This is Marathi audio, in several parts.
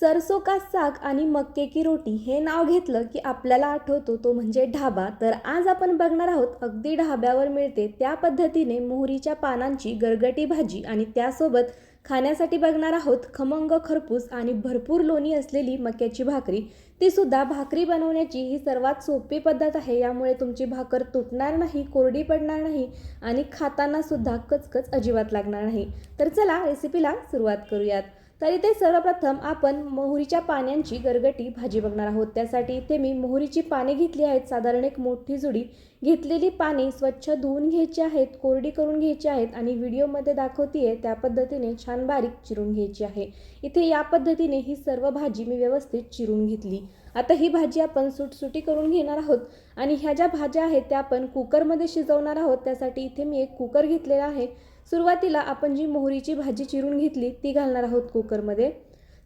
सरसो का साग आणि मक्के की रोटी हे नाव घेतलं की आपल्याला आठवतो तो म्हणजे ढाबा. तर आज आपण बघणार आहोत अगदी ढाब्यावर मिळते त्या पद्धतीने मोहरीच्या पानांची गरगटी भाजी आणि त्यासोबत खाण्यासाठी बघणार आहोत खमंग खरपूस आणि भरपूर लोणी असलेली मक्याची भाकरी. ती सुद्धा भाकरी बनवण्याची ही सर्वात सोपी पद्धत आहे. यामुळे तुमची भाकर तुटणार नाही कोरडी पडणार नाही आणि खाताना सुद्धा कचकच अजिबात लागणार नाही. तर चला रेसिपीला सुरुवात करूयात. तर इथे सर्वप्रथम आपण मोहरीच्या पाण्यांची गरगटी भाजी बघणार आहोत. त्यासाठी इथे मी मोहरीची पाने घेतली आहेत. साधारण एक मोठी जुडी घेतलेली पाने स्वच्छ धुवून घ्यायची आहेत कोरडी करून घ्यायची आहेत आणि व्हिडिओमध्ये दाखवतीये त्या पद्धतीने छान बारीक चिरून घ्यायची आहे. इथे या पद्धतीने ही सर्व भाजी मी व्यवस्थित चिरून घेतली. आता ही भाजी आपण सुटसुटी करून घेणार आहोत आणि ह्या ज्या भाज्या आहेत त्या आपण कुकरमध्ये शिजवणार आहोत. त्यासाठी इथे मी एक कुकर घेतलेला आहे. सुरुवातीला आपण जी मोहरीची भाजी चिरून घेतली ती घालणार आहोत कुकरमध्ये.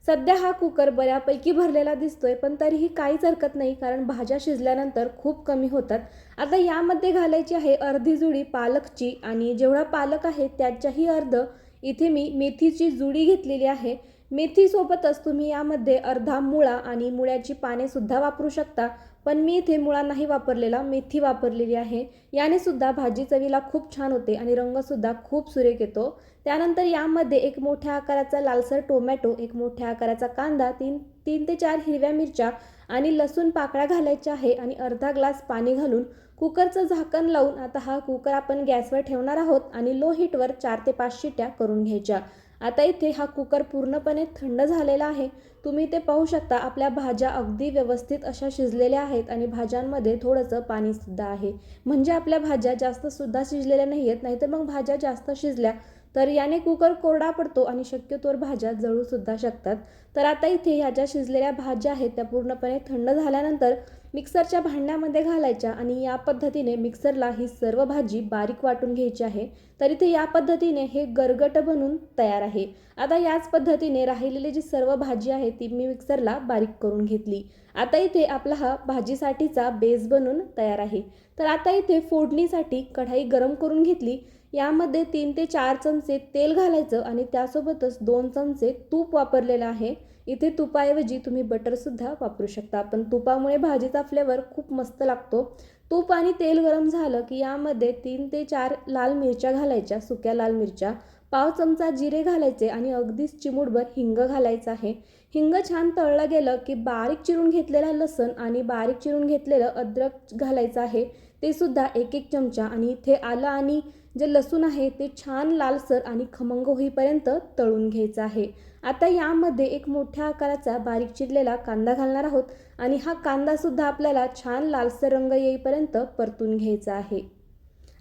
सध्या हा कुकर बऱ्यापैकी भरलेला दिसतोय पण तरीही काहीच हरकत नाही कारण भाज्या शिजल्यानंतर खूप कमी होतात. आता यामध्ये घालायची आहे अर्धी जुडी पालकची आणि जेवढा पालक आहे त्याच्याही अर्ध इथे मी मेथीची जुडी घेतलेली आहे. मेथीसोबतच तुम्ही यामध्ये अर्धा मुळा आणि मुळ्याची पाने सुद्धा वापरू शकता. पण मी इथे मुळा नाही वापरलेला मेथी वापरलेली आहे. याने सुद्धा भाजी चवीला खूप छान होते आणि रंगसुद्धा खूप सुरेख येतो. त्यानंतर यामध्ये एक मोठ्या आकाराचा लालसर टोमॅटो एक मोठ्या आकाराचा कांदा तीन तीन ते चार हिरव्या मिरच्या आणि लसूण पाकळ्या घालायच्या आहे आणि अर्धा ग्लास पाणी घालून कुकरचं झाकण लावून आता हा कुकर आपण गॅसवर ठेवणार आहोत आणि लो हीटवर चार ते पाच शिट्या करून घ्यायच्या. आता इथे हा कुकर पूर्णपणे थंड झालेला आहे. तुम्ही ते पाहू शकता आपल्या भाज्या अगदी व्यवस्थित अशा शिजलेल्या आहेत आणि भाज्यांमध्ये थोडंसं पाणीसुद्धा आहे. म्हणजे आपल्या भाज्या जास्तसुद्धा शिजलेल्या नाही आहेत नाहीतर मग भाज्या जास्त शिजल्या तर याने कुकर कोरडा पडतो आणि शक्यतोवर भाज्या जळूसुद्धा शकतात. तर आता इथे ह्या ज्या शिजलेल्या भाज्या आहेत त्या पूर्णपणे थंड झाल्यानंतर मिक्सरच्या भांड्यामध्ये घालायच्या आणि या पद्धतीने मिक्सरला ही सर्व भाजी बारीक वाटून घ्यायची आहे. तर इथे या पद्धतीने हे गरगट बनून तयार आहे. आता याच पद्धतीने राहिलेली जी सर्व भाजी आहे ती मी मिक्सरला बारीक करून घेतली. आता इथे आपला हा भाजीसाठीचा बेस बनून तयार आहे. तर आता इथे फोडणीसाठी कढाई गरम करून घेतली. यामध्ये तीन ते चार चमचे तेल घालायचं आणि त्यासोबतच दोन चमचे तूप वापरलेलं आहे. इथे तुपाऐवजी तुम्ही बटरसुद्धा वापरू शकता. पण तुपामुळे भाजीचा फ्लेवर खूप मस्त लागतो. तूप आणि तेल गरम झालं की यामध्ये तीन ते चार लाल मिरच्या घालायच्या सुक्या लाल मिरच्या पाव चमचा जिरे घालायचे आणि अगदीच चिमूटभर हिंग घालायचं आहे. हिंग छान तळलं गेलं की बारीक चिरून घेतलेला लसण आणि बारीक चिरून घेतलेलं अद्रक घालायचं आहे. ते सुद्धा एक एक चमचा आणि इथे आलं आणि जे लसूण आहे ते छान लालसर आणि खमंग होईपर्यंत तळून घ्यायचं आहे. आता यामध्ये एक मोठ्या आकाराचा बारीक चिरलेला कांदा घालणार आहोत आणि हा कांदासुद्धा आपल्याला छान लालसर रंग येईपर्यंत परतून घ्यायचा आहे.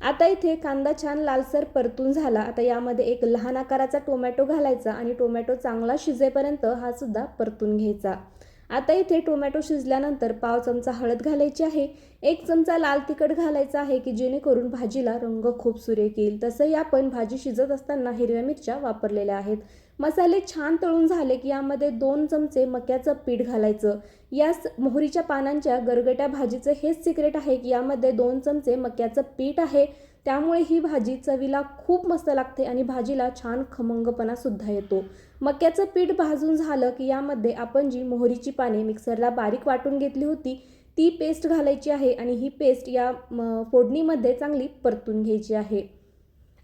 आता इथे कांदा छान लालसर परतून झाला. आता यामध्ये एक लहान आकाराचा टोमॅटो घालायचा आणि टोमॅटो चांगला शिजेपर्यंत हा सुद्धा परतून घ्यायचा. आता इथे टोमॅटो शिजल्यानंतर पाव चमचा हळद घालायची आहे. एक चमचा लाल तिखट घालायचा आहे की जेणेकरून भाजीला रंग खूप सुरेख येईल. तसंही आपण भाजी शिजत असताना हिरव्या मिरच्या वापरलेल्या आहेत. मसाले छान तळून झाले की यामध्ये दोन चमचे मक्याचं पीठ घालायचं. या मोहरीच्या पानांच्या गरगट्या भाजीचं हेच सिक्रेट आहे की यामध्ये दोन चमचे मक्याचं पीठ आहे. त्यामुळे ही भाजी चवीला खूप मस्त लागते आणि भाजीला छान खमंगपणा सुद्धा येतो. मक्याचं पीठ भाजून झालं की यामध्ये आपण जी मोहरीची पाने मिक्सरला बारीक वाटून घेतली होती ती पेस्ट घालायची आहे आणि ही पेस्ट या फोडणीमध्ये चांगली परतून घ्यायची आहे.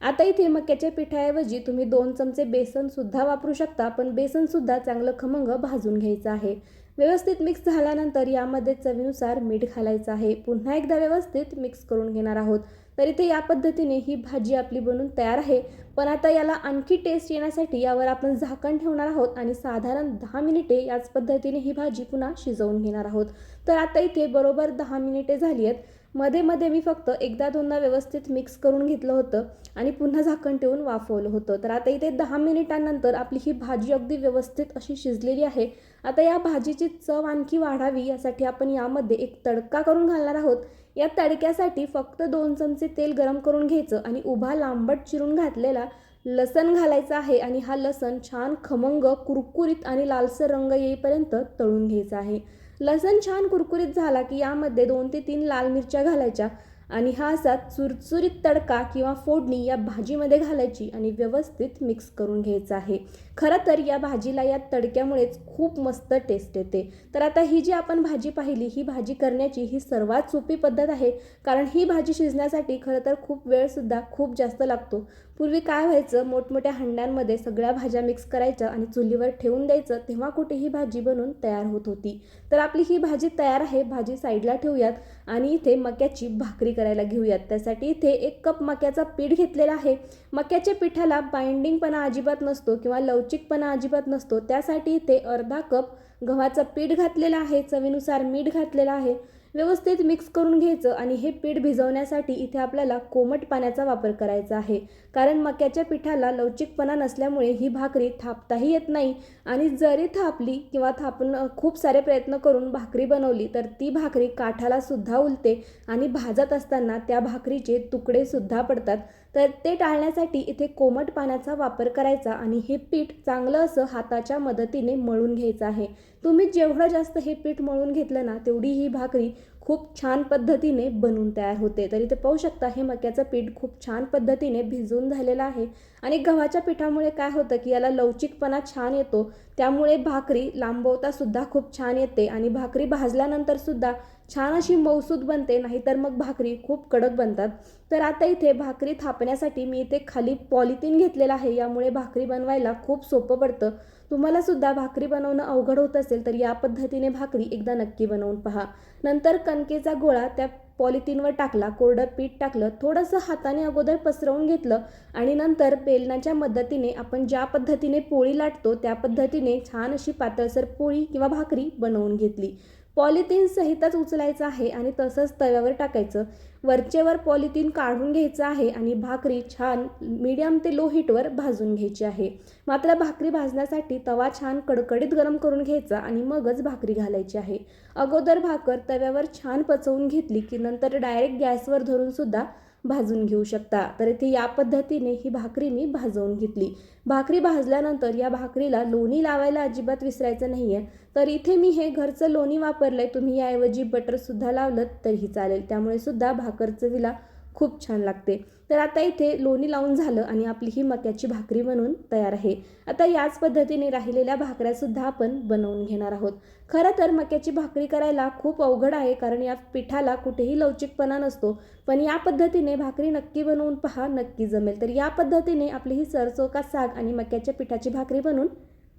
आता इथे मक्याच्या पिठाऐवजी तुम्ही दोन चमचे बेसनसुद्धा वापरू शकता पण बेसनसुद्धा चांगलं खमंग भाजून घ्यायचं आहे. व्यवस्थित मिक्स झाल्यानंतर यामध्ये चवीनुसार मीठ घालायचं आहे. पुन्हा एकदा व्यवस्थित मिक्स करून घेणार आहोत. तर इथे या पद्धतीने ही भाजी आपली बनून तयार आहे. पण आता याला आणखी टेस्ट येण्यासाठी यावर आपण झाकण ठेवणार आहोत आणि साधारण दहा मिनिटे याच पद्धतीने ही भाजी पुन्हा शिजवून घेणार आहोत. तर आता इथे बरोबर दहा मिनिटे झाली आहेत. मध्ये मध्ये मी फक्त एकदा दोनदा व्यवस्थित मिक्स करून घेतलं होतं आणि पुन्हा झाकण ठेवून वाफवलं होतं. तर आता इथे दहा मिनिटांनंतर आपली ही भाजी अगदी व्यवस्थित अशी शिजलेली आहे. आता या भाजीची चव आणखी वाढावी यासाठी आपण यामध्ये एक तडका करून घालणार आहोत. या तडक्यासाठी फक्त दोन चमचे तेल गरम करून घ्यायचं आणि उभा लांबट चिरून घातलेला लसण घालायचा आहे आणि हा लसण छान खमंग कुरकुरीत आणि लालसर रंग येईपर्यंत तळून घ्यायचा आहे. लसण छान कुरकुरीत झाला की यामध्ये दोन ते तीन लाल मिरच्या घालायच्या. आणि हा असा चुरचुरीत तडका किंवा फोडणी या भाजीमध्ये घालायची आणि व्यवस्थित मिक्स करून घ्यायचं आहे. खरं तर या भाजीला या तडक्यामुळेच खूप मस्त टेस्ट येते. तर आता ही जी आपण भाजी पाहिली ही भाजी करण्याची ही सर्वात सोपी पद्धत आहे. कारण ही भाजी शिजण्यासाठी खरं तर खूप वेळसुद्धा खूप जास्त लागतो. पूर्वी काय व्हायचं मोठमोठ्या हंड्यांमध्ये सगळ्या भाज्या मिक्स करायच्या आणि चुलीवर ठेवून द्यायचं तेव्हा कुठे ही भाजी बनून तयार होत होती. तर आपली ही भाजी तयार आहे भाजी साईडला ठेवूयात आणि इथे मक्याची भाकरी करायला घेऊयात. त्यासाठी इथे एक कप मक्याचा पीठ घेतलेला आहे. मक्याच्या पिठाला बाइंडिंगपणा अजिबात नसतो किंवा लवचिकपणा अजिबात नसतो. त्यासाठी इथे अर्धा कप गव्हाचं पीठ घातलेलं आहे. चवीनुसार मीठ घातलेलं आहे. व्यवस्थित मिक्स करून घ्यायचं आणि हे पीठ भिजवण्यासाठी इथे आपल्याला कोमट पाण्याचा वापर करायचा आहे. कारण मक्याच्या पिठाला लवचिकपणा नसल्यामुळे ही भाकरी थापताही येत नाही आणि जरी थापली किंवा थापून खूप सारे प्रयत्न करून भाकरी बनवली तर ती भाकरी काठाला सुद्धा उलते आणि भाजत असताना त्या भाकरीचे तुकडे सुद्धा पडतात. तर ते टाळण्यासाठी इथे कोमट पाण्याचा वापर करायचा आणि हे पीठ चांगलं असं हाताच्या मदतीने मळून घ्यायचं आहे. तुम्ही जेवढं जास्त हे पीठ मळून घेतलं ना तेवढी ही भाकरी खूप छान पद्धतीने बनून तयार होते. तर इथे पाहू शकता हे मक्याचं पीठ खूप छान पद्धतीने भिजून झालेलं आहे. आणि गव्हाच्या पिठामुळे काय होतं की याला लवचिकपणा छान येतो. त्यामुळे भाकरी लांबवता सुद्धा खूप छान येते आणि भाकरी भाजल्यानंतर सुद्धा छान अशी मौसूद बनते नाहीतर मग भाकरी खूप कडक बनतात. तर आता इथे भाकरी थापण्यासाठी मी इथे खाली पॉलिथिन घेतलेलं आहे यामुळे भाकरी बनवायला खूप सोपं पडतं. तुम्हाला सुद्धा भाकरी बनवणं अवघड होत असेल तर या पद्धतीने भाकरी एकदा नक्की बनवून पहा. नंतर कणकेचा गोळा त्या पॉलिथिनवर टाकला कोरडं पीठ टाकलं थोडंसं हाताने अगोदर पसरवून घेतलं आणि नंतर बेलण्याच्या मदतीने आपण ज्या पद्धतीने पोळी लाटतो त्या पद्धतीने छान अशी पातळसर पोळी किंवा भाकरी बनवून घेतली. पॉलिथिन सहितच उचलायचं आहे आणि तसंच तव्यावर टाकायचं. वरचेवर पॉलिथिन काढून घ्यायचं आहे आणि भाकरी छान मीडियम ते लो हीटवर भाजून घ्यायची आहे. मात्र भाकरी भाजण्यासाठी तवा छान कडकडीत गरम करून घ्यायचा आणि मगच भाकरी घालायची आहे. अगोदर भाकर तव्यावर छान पचवून घेतली की नंतर डायरेक्ट गॅसवर धरून सुद्धा भाजून घेऊ शकता. तर इथे या पद्धतीने ही भाकरी मी भाजवून घेतली. भाकरी भाजल्यानंतर या भाकरीला लोणी लावायला अजिबात विसरायचं नाही आहे तर इथे मी हे घरचं लोणी वापरलं आहे तुम्ही याऐवजी बटरसुद्धा लावलं तरीही चालेल. त्यामुळे सुद्धा भाकर चवीला खूप छान लागते. तर आता इथे लोणी लावून झालं आणि आपली ही मक्याची भाकरी बनवून तयार आहे. आता याच पद्धतीने राहिलेल्या भाकऱ्यासुद्धा आपण बनवून घेणार आहोत. खरं तर मक्याची भाकरी करायला खूप अवघड आहे कारण या पिठाला कुठेही लवचिकपणा नसतो. पण या पद्धतीने भाकरी नक्की बनवून पहा नक्की जमेल. तर या पद्धतीने आपली ही सरचोका साग आणि मक्याच्या पिठाची भाकरी बनवून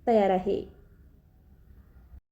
तयार आहे.